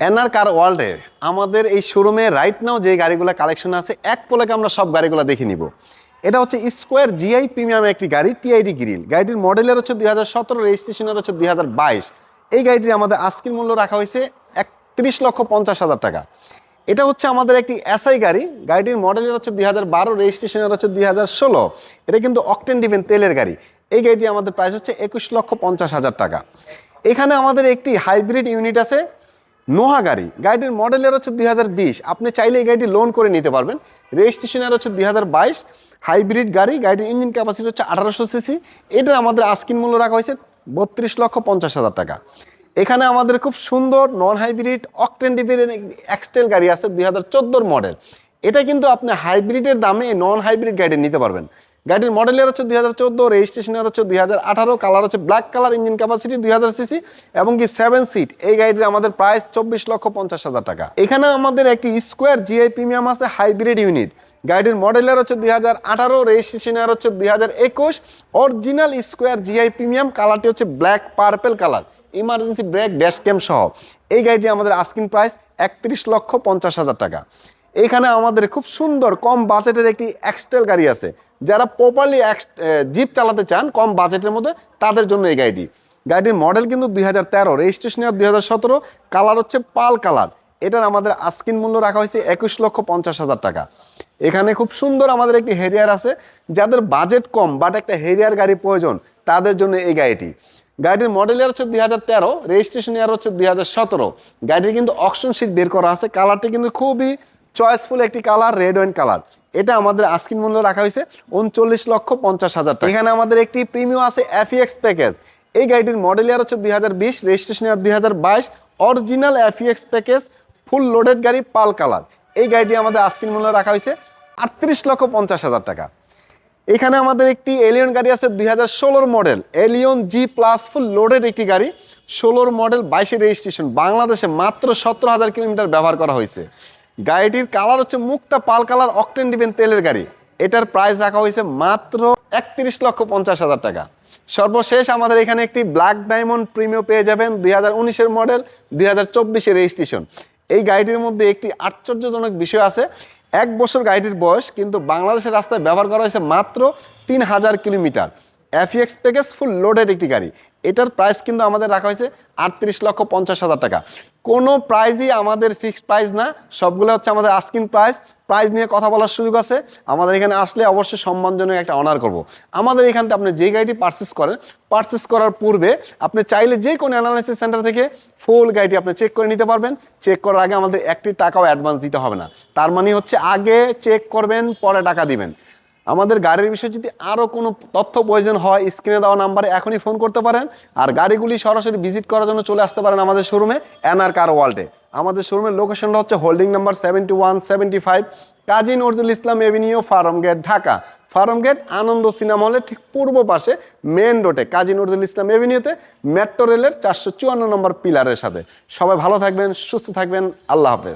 NR কার ওয়ার্ল্ডে আমাদের এই শোরুমে রাইট নাও যে গাড়িগুলো কালেকশন আছে, এক পলকে আমরা সব গাড়িগুলো দেখে নিব। এটা হচ্ছে স্কোয়ার জিআই প্রিমিয়াম একটি গাড়ি টিআইডি গ্রিল গাড়িটির মডেলের হচ্ছে দুই হাজার সতেরো রেজিস্ট্রেশনের হচ্ছে দুই হাজার বাইশ। এই গাড়িটির আমাদের আস্কির মূল্য রাখা হয়েছে একত্রিশ লক্ষ পঞ্চাশ হাজার টাকা। এটা হচ্ছে আমাদের একটি এসআই গাড়ি। গাড়িটির মডেলের হচ্ছে দুই হাজার বারো রেজিস্ট্রেশনের হচ্ছে দুই হাজার ষোলো। এটা কিন্তু অকটেন ডিভেন তেলের গাড়ি। এই গাড়িটি আমাদের প্রাইস হচ্ছে একুশ লক্ষ পঞ্চাশ হাজার টাকা। এখানে আমাদের একটি হাইব্রিড ইউনিট আছে। নোহা গাড়ি। গাড়িটির মডেলের হচ্ছে দুই হাজার বিশ। আপনি চাইলে এই গাড়িটি লোন করে নিতে পারবেন। রেজিস্ট্রেশনের হচ্ছে দুই হাজার বাইশ। হাইব্রিড গাড়ি। গাড়িটির ইঞ্জিন ক্যাপাসিটি হচ্ছে আঠারোশো সিসি। এটার আমাদের আস্কিন মূল্য রাখা হয়েছে বত্রিশ লক্ষ পঞ্চাশ হাজার টাকা। এখানে আমাদের খুব সুন্দর নন হাইব্রিড অকটেন ডিপের এক্সটেল গাড়ি আছে দুই মডেল এটা কিন্তু আপনি হাইব্রিডের দামে নন হাইব্রিড গাড়ি নিতে পারবেন। গাড়ির মডেলের হচ্ছে দুই হাজার চোদ্দ রেজিস্ট্রেশনের হচ্ছে দুই হাজার আঠারো কালার হচ্ছে ব্ল্যাক কালার ইঞ্জিন ক্যাপাসিটি দুই হাজার সিসি এবং কি সেভেন সিট এই গাড়িটির আমাদের প্রাইস চব্বিশ লক্ষ পঞ্চাশ হাজার টাকা। এখানে আমাদের একটি স্কোয়ার জিআই প্রিমিয়াম আছে হাইব্রিড ইউনিট গাড়ির মডেলের হচ্ছে দুই হাজার আঠারো রেজিস্ট্রেশনের হচ্ছে দুই হাজার একুশ। অরিজিনাল স্কোয়ার জিআই প্রিমিয়াম কালারটি হচ্ছে black purple colour emergency brake dash cam সহ। এই গাড়িটি আমাদের আস্কিন প্রাইস একত্রিশ লক্ষ পঞ্চাশ হাজার টাকা। এখানে আমাদের খুব সুন্দর, কম বাজেটের একটি এক্সটেল গাড়ি আছে। যারা প্রপারলি জিপ চালাতে চান, কম বাজেটের মধ্যে তাদের জন্য এই গাড়িটি। গাড়িটির মডেল কিন্তু দুই হাজার তেরো রেজিস্ট্রেশন দুই হাজার সতেরো কালার হচ্ছে পাল কালার। এটার আমাদের আস্কিন মূল্য রাখা হয়েছে একুশ লক্ষ পঞ্চাশ হাজার টাকা। এখানে খুব সুন্দর আমাদের একটি হেরিয়ার আছে। যাদের বাজেট কম বাট একটা হেরিয়ার গাড়ি প্রয়োজন, তাদের জন্য এই গাড়িটি। গাড়িটির মডেল ইয়ার হচ্ছে দুই হাজার তেরো রেজিস্ট্রেশন ইয়ার হচ্ছে দুই হাজার সতেরো। গাড়িটির কিন্তু অপশন সিট বের করা আছে। কালারটি কিন্তু খুবই চয়েসফুল একটি কালার, রেড ওয়াইন কালার। এটা আমাদের আস্কিন মূল্য রাখা হয়েছে উনচল্লিশ লক্ষ পঞ্চাশ হাজার টাকা। এখানে আমাদের একটি প্রিমিয়াম আছে এফিএক্স প্যাকেজ। এই গাড়িটির মডেল ইয়ার হচ্ছে দুই হাজার বিশ রেজিস্ট্রেশন ইয়ার দুই হাজার বাইশ। Original FX package full loaded গাড়ি, পাল কালার। এই গাড়িটি আমাদের আস্কিন মূল্য রাখা হয়েছে আটত্রিশ লক্ষ পঞ্চাশ হাজার টাকা। এখানে আমাদের একটি এলিয়ন গাড়ি আছে দুই হাজার ষোলোর model Allion G plus full loaded একটি গাড়ি, ষোলোর মডেল বাইশে রেজিস্ট্রেশন বাংলাদেশে মাত্র সতেরো হাজার কিলোমিটার ব্যবহার করা হয়েছে। গাড়িটির কালার হচ্ছে মুক্তা পাল কালার অকটেন ডিবেন তেলের গাড়ি। এটার প্রাইস রাখা হয়েছে মাত্র একত্রিশ লক্ষ পঞ্চাশ হাজার টাকা। সর্বশেষ আমাদের এখানে একটি ব্ল্যাক ডায়মন্ড প্রিমিয়াম পেয়ে যাবেন দুই হাজার উনিশের মডেল দুই হাজার চব্বিশে রেজিস্ট্রেশন এই গাড়িটির মধ্যে একটি আশ্চর্যজনক বিষয় আছে। এক বছর গাড়িটির বয়স, কিন্তু বাংলাদেশের রাস্তায় ব্যবহার করা হয়েছে মাত্র তিন হাজার kilometre. FX package full loaded একটি গাড়ি। এটার প্রাইস কিন্তু আমাদের রাখা হয়েছে আটত্রিশ লক্ষ পঞ্চাশ হাজার টাকা। কোনো প্রাইজই আমাদের ফিক্সড প্রাইস না, সবগুলো হচ্ছে আমাদের আস্কিন প্রাইস প্রাইস নিয়ে কথা বলার সুযোগ আছে। আমাদের এখানে আসলে অবশ্যই সম্মানজনক একটা অনার করব। আমাদের এখান থেকে আপনি যে গাড়িটি পারচেস করেন পারচেস করার পূর্বে আপনি চাইলে যে কোনো অ্যানালাইসিস সেন্টার থেকে ফুল গাড়িটি আপনি চেক করে নিতে পারবেন। চেক করার আগে আমাদের একটি টাকাও অ্যাডভান্স দিতে হবে না। তার মানে হচ্ছে আগে চেক করবেন, পরে টাকা দিবেন। আমাদের গাড়ির বিষয়ে যদি আরও কোনো তথ্য প্রয়োজন হয় স্ক্রিনে দেওয়া নাম্বারে এখনই ফোন করতে পারেন। আর গাড়িগুলি সরাসরি ভিজিট করার জন্য চলে আসতে পারেন আমাদের শোরুমে এনআর কার ওয়ার্ল্ডে আমাদের শোরুমের লোকেশনটা হচ্ছে holding number seventy one seventy five Kazi Nazrul Islam avenue farm gate Dhaka farm gate Ananda cinema হলের ঠিক পূর্ব পাশে মেন রোডে কাজী নজরুল ইসলাম এভিনিউতে মেট্রো রেলের চারশো চুয়ান্ন নম্বর পিলারের সাথে। সবাই ভালো থাকবেন, সুস্থ থাকবেন, আল্লাহ হাফেজ।